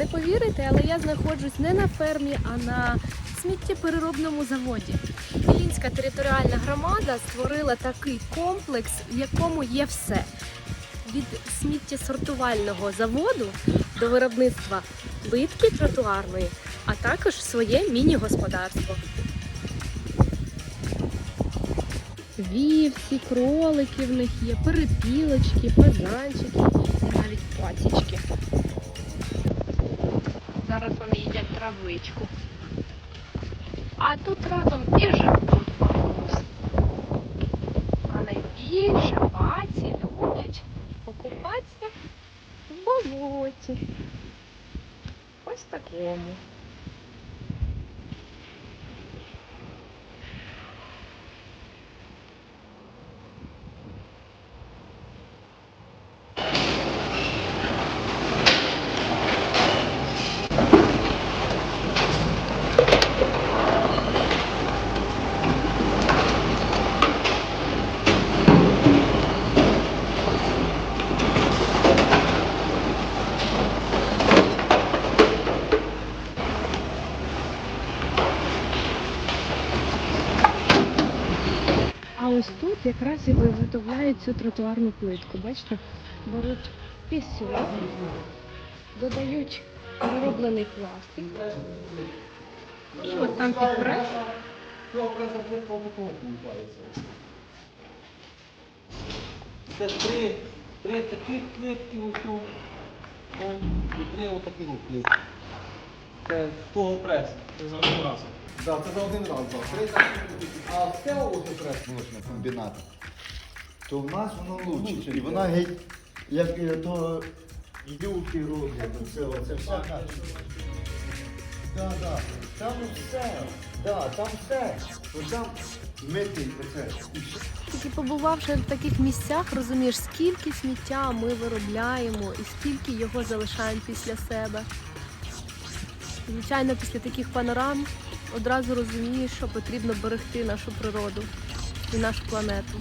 Не повірите, але я знаходжусь не на фермі, а на сміттєпереробному заводі. Вілінська територіальна громада створила такий комплекс, в якому є все. Від сміттєсортувального заводу до виробництва плитки тротуарної, а також своє міні-господарство. Вівці, кролики в них є, перепілочки, фазанчики і навіть пасічки. Травичку. А тут разом і живуть бабусь. А найбільше баці люблять покупатися в болоті. Ось такому. Ось тут якраз і виготовляють цю тротуарну плитку. Бачите? Беруть пісок, додають перероблений пластик. І от там під прес Це три, три таких клітки усю. І три отаких клітки. Це того прес. Це за один раз. Да, це за один раз. А це ось прес. молочного то в нас воно лучше. І вона геть, як е, то юки роблять, це, це все. Да, да. Там все. Да, там все. Там оце. Все. Тільки побувавши в таких місцях, розумієш, скільки сміття ми виробляємо і скільки його залишаємо після себе. Звичайно, після таких панорам одразу розумієш, що потрібно берегти нашу природу і нашу планету.